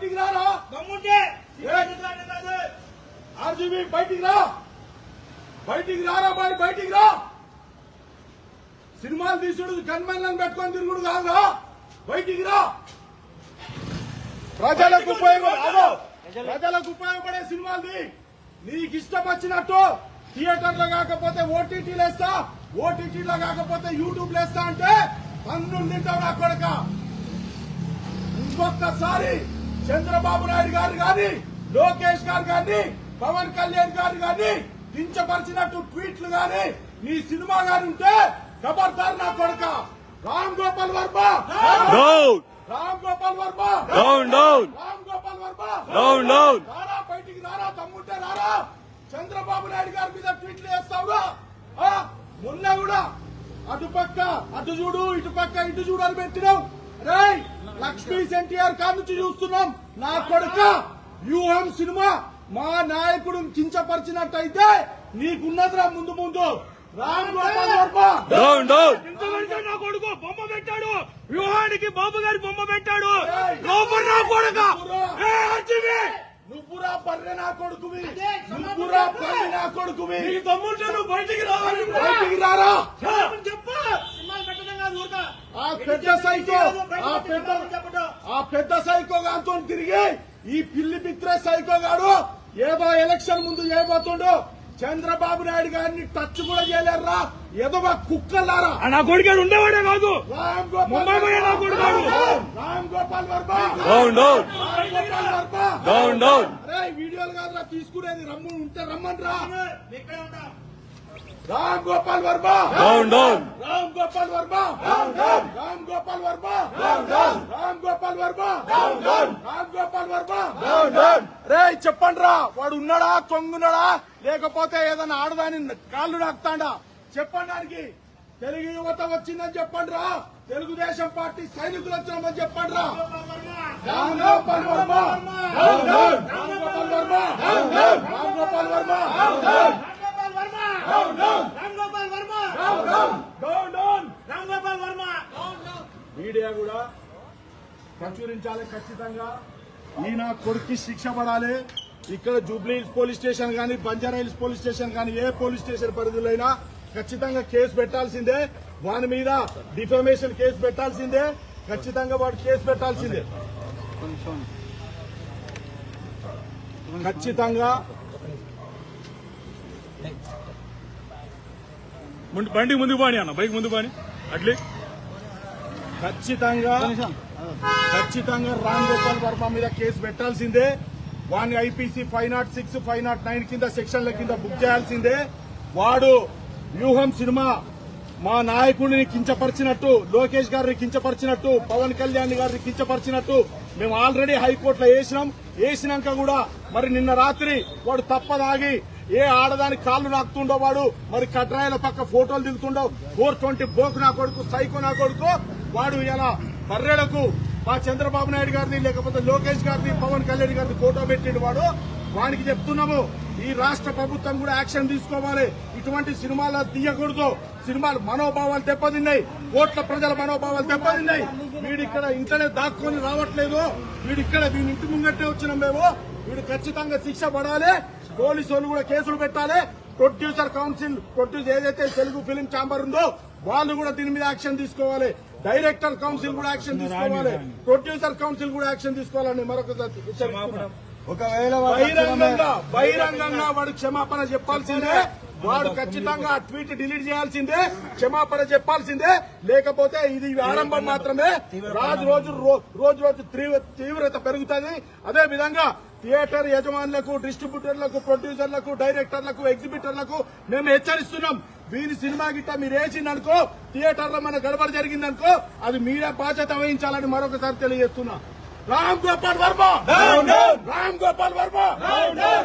బయటికి రారా? దమ్ముంటే ఆర్జీబీ బయటికి రా. బయటికి రారా బాయ్ బయటికి రా. సినిమాలు తీసుడు గన్మెన్లను పెట్టుకొని తిరుగుడు కాదురా. బయటికి రా. ప్రజలకు ఉపయోగం. ప్రజలకు ఉపయోగపడే సినిమాలు నీకు ఇష్టం వచ్చినట్టు థియేటర్లో కాకపోతే ఓటీటీలు వేస్తా ఓటీటీలో కాకపోతే యూట్యూబ్ వేస్తా అంటే పన్నులు తింటావు నా కొడక. ఇంకొకసారి చంద్రబాబు నాయుడు గారు గాని లోకేష్ గారు గాని పవన్ కళ్యాణ్ గారు గాని కించపరిచినట్టు ట్వీట్లు గాని నీ సినిమా గాని ఉంటే ఖబర్దార్ నా కొడక. రామ్ గోపాల్ వర్మ! రామ్ గోపాల్ వర్మ! రామ్ గోపాల్ వర్మ! రారా బయటికి రారా తమ్ముంటే రారా. చంద్రబాబు నాయుడు గారి మీద ట్వీట్లు వేస్తావురా మొన్న కూడా అటు పక్క అటు చూడు ఇటు పక్క ఇటు చూడు అని పెట్టినావు లక్ష్మీ ఎన్టీఆర్ కార్ నుంచి చూస్తున్నాం. నా కొడుక వ్యూహం సినిమా మా నాయకుడు కించపరిచినట్టయితే నీకున్నదిరా ముందు ముందు. రామ్ గోపాల్ వర్మ. నా కొడుకు బొమ్మ పెట్టాడు. వ్యూహానికి బాబు గారి బొమ్మ పెట్టాడు. నా కొడుక. నువ్వురా బర్రె నా కొడుకువి. నువ్వురా బర్రె నా కొడుకువి. నీకు దమ్ముంటే నువ్వు బయటికి రావాలి బయటికి రారా చెప్పు సినిమాలు పెట్టడం కాదు ఊరుకా. ఆ పెద్ద సైకో ఆ పెద్ద. ఆ పెద్ద సైకో గాంతో తిరిగి ఈ పిల్లి పిత్రే సైకో గాడు ఏదో ఎలక్షన్ ముందు చేయబోతుండో. చంద్రబాబు నాయుడు గారిని టచ్ కూడా చేయలేరురా. ఏదో ఒక కుక్కలారా నా కొడుకు ఉండేవాడే కాదు. రామ్ గోపాల్ ముంబై పోయే నా కొడుకు. రామ్ గోపాల్ వర్మ. వర్మ. Down, down! అరే వీడియోలు కాదురా తీసుకునేది రమ్ము ఉంటే రమ్మని రా ఇక్కడే ఉంటా రామ్ గోపాల్ వర్మ! Down, down! రామ్ గోపాల్ వర్మ! రామ్ గోపాల్ వర్మ! రామ్ గోపాల్ వర్మ! రామ్ గోపాల్ వర్మ! రే చెప్పండి రా వాడు ఉన్నాడా తొంగున్నాడా? లేకపోతే ఏదైనా ఆడదాని కాళ్ళు నాకుతాడా? చెప్పండి దానికి తెలుగు యువత వచ్చిందని చెప్పండి రా తెలుగుదేశం పార్టీ సైనికులు వచ్చినామని చెప్పండి రా Ram Gopal Varma! Ram Gopal Varma! Ram Gopal Varma Ram Gopal Varma Ram Gopal Varma down down Ram Gopal Varma media కూడా ప్రచురించాలి ఖచ్చితంగా. ఈయన కొడుక్కి శిక్ష పడాలి. ఇక్కడ జూబ్లీ హిల్స్ పోలీస్ స్టేషన్ కానీ బంజారా హిల్స్ పోలీస్ స్టేషన్ కానీ ఏ పోలీస్ స్టేషన్ పరిధిలో ఖచ్చితంగా కేసు పెట్టాల్సిందే. వాని మీద డిఫమేషన్ కేసు పెట్టాల్సిందే. ఖచ్చితంగా వాడు కేసు పెట్టాల్సిందే. ఖచ్చితంగా ముందు బండి ముందుకు పోని అన్న బైక్ ముందు పోని. అట్లే. ఖచ్చితంగా ఖచ్చితంగా రామ్ గోపాల్ వర్మ మీద కేసు పెట్టాల్సిందే. వాడిని IPC five nought six five nought nine కింద సెక్షన్ల కింద బుక్ చేయాల్సిందే. వాడు వ్యూహం సినిమా మా నాయకుడిని కించపరిచినట్టు లోకేష్ గారిని కించపరిచినట్టు పవన్ కళ్యాణ్ గారిని కించపరిచినట్టు మేము ఆల్రెడీ హైకోర్టులో వేసినాం. వేసినాక కూడా మరి నిన్న రాత్రి వాడు తప్పదాగి ఏ ఆడదాని కాళ్ళు నాకుతుండో వాడు? మరి కట్రాయల పక్క ఫోటోలు దిగుతుండో ఫోర్ ట్వంటీ బోకు నా కొడుకు సైకో నా కొడుకు. వాడు ఇలా బర్రెలకు మా చంద్రబాబు నాయుడు గారిని లేకపోతే లోకేష్ గారిని పవన్ కళ్యాణ్ గారిని ఫోటో పెట్టిండు వాడు. వానికి చెప్తున్నాము ఈ రాష్ట్ర ప్రభుత్వం కూడా యాక్షన్ తీసుకోవాలి. ఇటువంటి సినిమాలు తీయకూడదు. సినిమాలు మనోభావాలు దెబ్బతిన్నాయి. కోట్ల ప్రజల మనోభావాలు దెబ్బతిన్నాయి. వీడిక్కడ ఇక్కడ ఇంట్లోనే దాక్కుని రావట్లేదు. వీడిక్కడ దీని ఇంటి ముంగట్టే వచ్చినాం మేము. వీడు ఖచ్చితంగా శిక్ష పడాలి. పోలీసు వాళ్ళు కూడా కేసులు పెట్టాలి. ప్రొడ్యూసర్ కౌన్సిల్ ప్రొడ్యూస్ ఏదైతే తెలుగు ఫిలిం ఛాంబర్ ఉందో వాళ్ళు కూడా దీని మీద యాక్షన్ తీసుకోవాలి. డైరెక్టర్ కౌన్సిల్ కూడా యాక్షన్ తీసుకోవాలి. ప్రొడ్యూసర్ కౌన్సిల్ కూడా యాక్షన్ తీసుకోవాలని మరొకసారి. ఒకవేళ బహిరంగంగా బహిరంగంగా వాడు క్షమాపణ చెప్పాల్సిందే. వాడు ఖచ్చితంగా ఆ ట్వీట్ డిలీట్ చేయాల్సిందే. క్షమాపణ చెప్పాల్సిందే. లేకపోతే ఇది ఆరంభం మాత్రమే. రాజు రోజు రోజు రోజు తీవ్ర- తీవ్రత పెరుగుతుంది. అదే విధంగా థియేటర్ యజమానులకు డిస్ట్రిబ్యూటర్లకు ప్రొడ్యూసర్లకు డైరెక్టర్లకు ఎగ్జిబిటర్లకు మేము హెచ్చరిస్తున్నాం. వీరి సినిమా గిట్ట మీరు వేసిందనుకో థియేటర్లో మన గడబడి జరిగిందనుకో అది మీరే బాధ్యత వహించాలని మరొకసారి తెలియజేస్తున్నా. రామ్ గోపాల్ వర్మ! రామ్ గోపాల్ వర్మ!